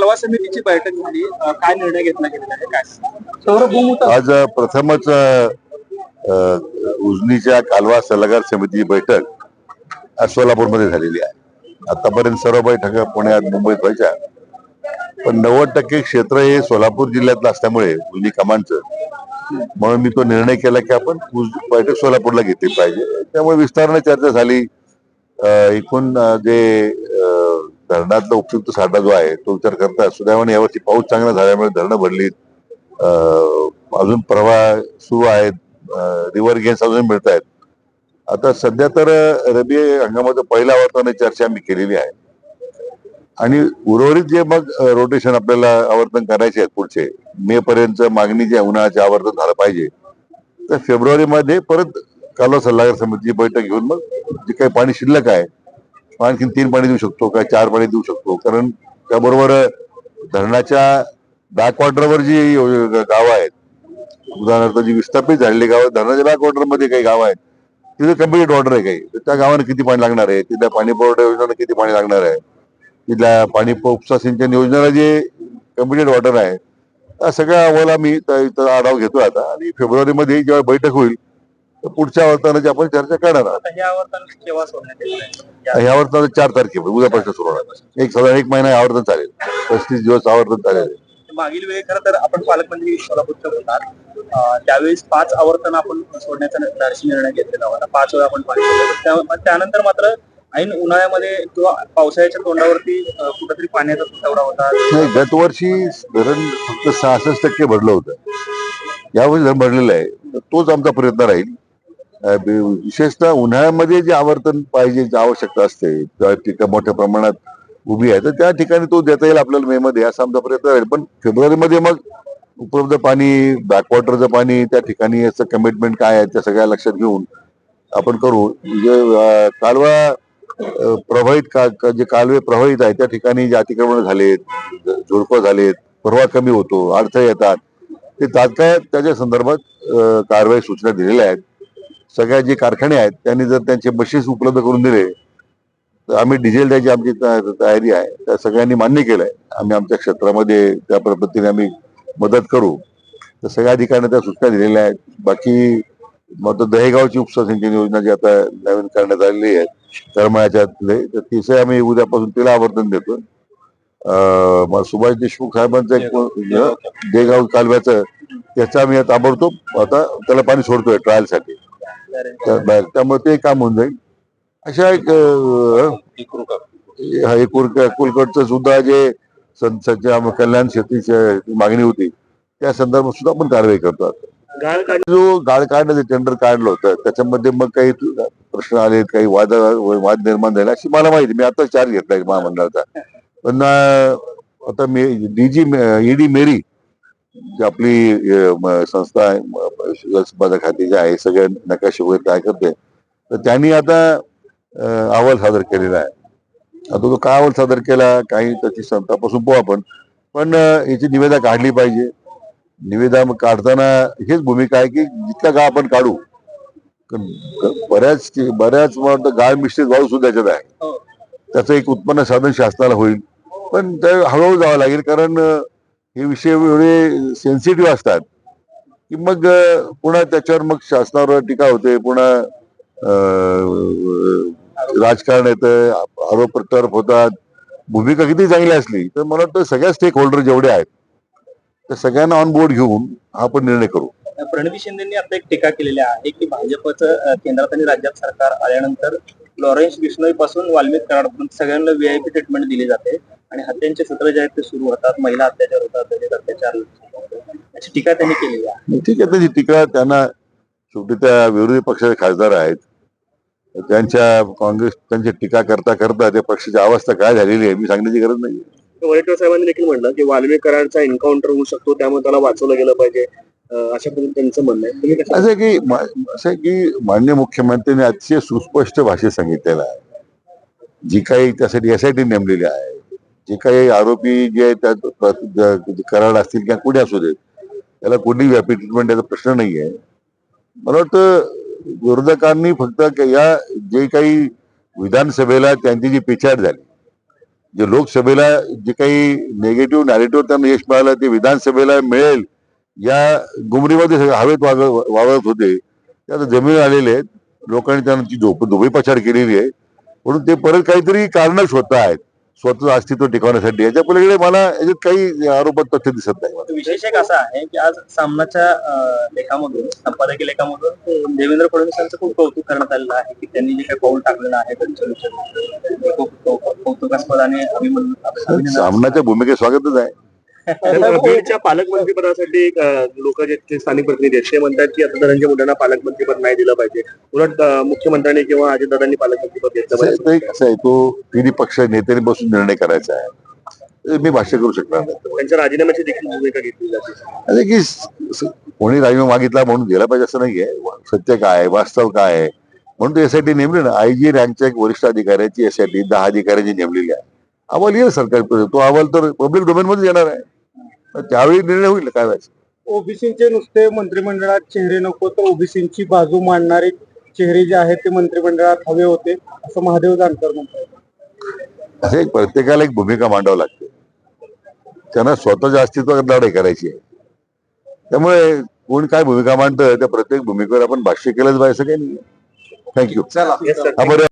कालवा समितीची बैठक झाली. काय निर्णय घेतला गेलेला आहे? काय? आज प्रथमच उजनीच्या कालवा सल्लागार समितीची बैठक आज सोलापूरमध्ये झालेली आहे. आतापर्यंत सर्व बैठका पुण्यात मुंबईत व्हायच्या. पण नव्वद टक्के क्षेत्र हे सोलापूर जिल्ह्यातलं असल्यामुळे उजनी कमांडचं म्हणून मी तो निर्णय केला की आपण बैठक सोलापूरला घेतली पाहिजे. त्यामुळे विस्ताराने चर्चा झाली. एकूण जे धरणातला उपयुक्त साठा जो आहे तो विचार करता सुदैवाने यावर्षी पाऊस चांगला झाल्यामुळे धरणं भरलीत अजून प्रवाह सुरू आहेत. रिव्हर गेन्स अजून मिळत आहेत. आता सध्या तर रबी हंगामाचं पहिला आवर्तनाची चर्चा आम्ही केलेली आहे. आणि उर्वरित जे मग रोटेशन आपल्याला आवर्तन करायचे आहेत पुढचे मे पर्यंत मागणी जे उन्हाळ्याचे आवर्तन झालं पाहिजे. तर फेब्रुवारीमध्ये परत कालवा सल्लागार समितीची बैठक घेऊन मग जे काही पाणी शिल्लक आहे आणखी तीन पाणी देऊ शकतो का चार पाणी देऊ शकतो? कारण त्याबरोबर धरणाच्या बॅक वॉटरवर जी गावं आहेत उदाहरणार्थ जी विस्थापित झालेली गावं धरणाच्या बॅक वॉटर काही गावं आहेत तिथे कंप्लीट वॉटर आहे काही. त्या गावांना किती पाणी लागणार आहे? तिथल्या पाणी पुरवठा योजनेला किती पाणी लागणार आहे? तिथल्या पाणी उपसा सिंचन योजनेला जे कंप्लीट वॉटर आहे त्या सगळ्या अहवाला मी आढावा घेतो आता. आणि फेब्रुवारीमध्ये जेव्हा बैठक होईल पुढच्या आवर्तनाची आपण चर्चा करणार आहोत. ह्या आवर्तनाचं चार तारखेला उद्यापासून सुरू होणार. एक साधारण एक महिना आवर्तन चालेल. पस्तीस दिवस आवर्तन चालेल. मागील वेळी खरं तर आपण पालकमंत्री सोलापूरच्या होतात अं, त्यावेळेस पाच आवर्तन आपण सोडण्याचा निर्णय घेतलेला होता. पाच वेळा आपण पाणी त्यानंतर मात्र ऐन उन्हाळ्यामध्ये किंवा पावसाळ्याच्या तोंडावरती कुठेतरी पाण्याचा तुटवडा होता. नाही गतवर्षी धरण फक्त सहासष्ट टक्के भरलं होतं. यावर्षी धरण भरलेलं आहे. तोच आमचा प्रयत्न राहील. विशेषतः उन्हाळ्यामध्ये जे आवर्तन पाहिजे जी आवश्यकता असते मोठ्या प्रमाणात उभी आहे तर त्या ठिकाणी तो देता येईल आपल्याला मे मध्ये असा आमचा प्रयत्न राहील पण फेब्रुवारीमध्ये मग उपलब्ध पाणी बॅकवॉटरचं पाणी त्या ठिकाणी याचं कमिटमेंट काय आहे त्या सगळ्या लक्षात घेऊन आपण करू. म्हणजे कालवा प्रभावित का जे कालवे प्रभावित आहे त्या ठिकाणी जे अतिक्रमण झालेत झुडपं झालेत परवा कमी होतो अडथळे येतात ते तात्काळ त्याच्या संदर्भात कारवाई सूचना दिलेल्या आहेत. सगळ्या जे कारखाने आहेत त्यांनी जर त्यांचे बसेस उपलब्ध करून दिले तर आम्ही डिझेल द्यायची आमची तयारी आहे. त्या सगळ्यांनी मान्य केलंय. आम्ही आमच्या क्षेत्रामध्ये त्या पद्धतीने आम्ही मदत करू. तर सगळ्या अधिकाऱ्यांना त्या सूचना दिलेल्या आहेत. बाकी मग दहेगावची उपसा सिंचन योजना जी आता नवीन करण्यात आलेली आहे करमाळ्याच्यातले तर तिचे आम्ही उद्यापासून तिला आवर्तन देतो मग सुभाष देशमुख साहेबांचं एक देगाव कालव्याचं त्याचं आम्ही ताबडतोब आता त्याला पाणी सोडतोय ट्रायलसाठी. बाहेर. त्यामुळे ते काम होऊन जाईल अशा एक हा कुलकटचं सुद्धा जे संसदच्या कल्याण शेतीची मागणी होती त्या संदर्भात सुद्धा आपण कारवाई करतो जो गाळ काढण्याचं टेंडर काढलं होतं त्याच्यामध्ये मग काही प्रश्न आले काही वाद वाद निर्माण झाले अशी मला माहिती मी आता चार्ज घेतलाय महामंडळाचा पण आता मी डीजी ईडी मेरी जी आपली संस्था खाती जे आहे सगळे नकाशे वगैरे काय करते. तर त्यांनी आता अहवाल सादर केलेला आहे. आता तो काय अहवाल सादर केला काही त्याची तपासून पाहू आपण. पण याची निवेदा काढली पाहिजे. निवेदा काढताना हेच भूमिका आहे की जितका गाळ आपण काढू. बऱ्याच बऱ्याच वाटतं गाळ मिश्रित वाळू सुद्धा याच्यात आहे. हो. त्याचं एक उत्पन्न साधन शासनाला होईल. पण ते हळूहळू जावं लागेल कारण हे विषय एवढे सेन्सिटिव्ह असतात. की मग पुन्हा त्याच्यावर मग शासनावर टीका होते पुन्हा राजकारण येतं आरोप प्रत्यारोप होतात. भूमिका किती चांगली असली तर मला वाटतं सगळ्या स्टेक होल्डर जेवढे आहेत त्या सगळ्यांना ऑन बोर्ड घेऊन हा आपण निर्णय करू. प्रणवी शिंदेनी आता एक टीका केलेली आहे की भाजपचं केंद्रात आणि राज्यात सरकार आल्यानंतर लॉरेन्स बिश्नोई पासून वाल्मिक कराडपर्यंत सगळ्यांना व्हीआयपी ट्रीटमेंट दिली जाते आणि हत्यांचे सत्र जे आहेत ते सुरू होतात महिला अत्याचार होतात दलित अत्याचार अशी टीका त्यांनी केलेली आहे. ठीक आहे त्याची टीका त्यांना शेवटी त्या विरोधी पक्षाचे खासदार आहेत. त्यांच्या काँग्रेस त्यांची टीका करता करता त्या पक्षाची अवस्था काय झालेली आहे मी सांगण्याची गरज नाही वडेट्टीवार साहेबांनी देखील म्हटलं की वाल्मिक कराडचा एन्काउंटर होऊ शकतो त्यामुळे त्याला वाचवलं गेलं पाहिजे. अशा पद्धतीने त्यांचं म्हणणं आहे. तुम्ही कसं असं की असं आहे की मान्य मुख्यमंत्र्यांनी अतिशय सुस्पष्ट भाषेत सांगितलेलं आहे. जी काही त्यासाठी एसआयटी नेमलेली आहे जे काही आरोपी जे आहेत त्यात कराड असतील किंवा कुठे असू देत त्याला कोणी व्यापी ट्रीटमेंट याचा प्रश्न नाही आहे. मला वाटतं विरोधकांनी फक्त या जे काही विधानसभेला त्यांची जी पिछाड झाली जे लोकसभेला जे काही निगेटिव्ह नॅरेटिव्ह त्यांना यश मिळालं ते विधानसभेला मिळेल या गुमरीमध्ये सगळे हवेत वाग वावरत होते. ते आता जमीन आलेले आहेत. लोकांनी त्यांची झोप पछाड केलेली आहे. म्हणून ते परत काहीतरी कारण शोधत आहेत. स्वतःचं अस्तित्व टिकवण्यासाठी. याच्या पलीकडे मला याच्यात काही आरोपात तथ्य दिसत नाही. मला. विशेष एक असा आहे की आज सामनाच्या लेखामधून संपादकीय लेखामधून देवेंद्र फडणवीस यांचं खूप कौतुक करण्यात आलेलं आहे की त्यांनी जे काही पाऊल टाकलेलं आहे त्यांच्या कौतुकास्पद आणि सामनाच्या भूमिकेत स्वागतच आहे. बीडच्या पालकमंत्रीपदासाठी लोक जे स्थानिक प्रतिनिधी आहेत ते म्हणतात की आता धनंजय मुंडेंना पालकमंत्रीपद नाही दिलं पाहिजे. उलट मुख्यमंत्र्यांनी किंवा अजितदादांनी पालकमंत्रीपद घेतलं कसं आहे, पाहिजे. ते तिन्ही पक्ष नेत्यांनी बसून निर्णय करायचा आहे. मी भाष्य करू शकणार नाही. त्यांच्या राजीनाम्याची देखील भूमिका घेतली जाते. की कोणी राजीनामा मागितला म्हणून दिला पाहिजे असं नाहीये. सत्य काय आहे? वास्तव काय आहे? म्हणून ते एसआयटी नेमली ना आयजी रँकच्या एक वरिष्ठ अधिकाऱ्याची एसआयटी दहा अधिकाऱ्यांची नेमलेली आहे. अहवाल येईल सरकार तो अहवाल तर पब्लिक डोमेन मध्ये येणार आहे. त्यावेळी निर्णय होईल काय व्हायचं? ओबीसीचे नुसते मंत्रिमंडळात चेहरे नको तर ओबीसीची बाजू मांडणारे चेहरे जे आहेत ते मंत्रिमंडळात हवे होते असं महादेव जानकर म्हणतात. असं एक प्रत्येकाला एक भूमिका मांडावं लागते. त्यांना स्वतःच्या अस्तित्वात लढाई करायची आहे. त्यामुळे कोण काय भूमिका मांडतं त्या प्रत्येक भूमिकेवर आपण भाष्य केलंच पाहिजे असं काही नाही थँक्यू बरं.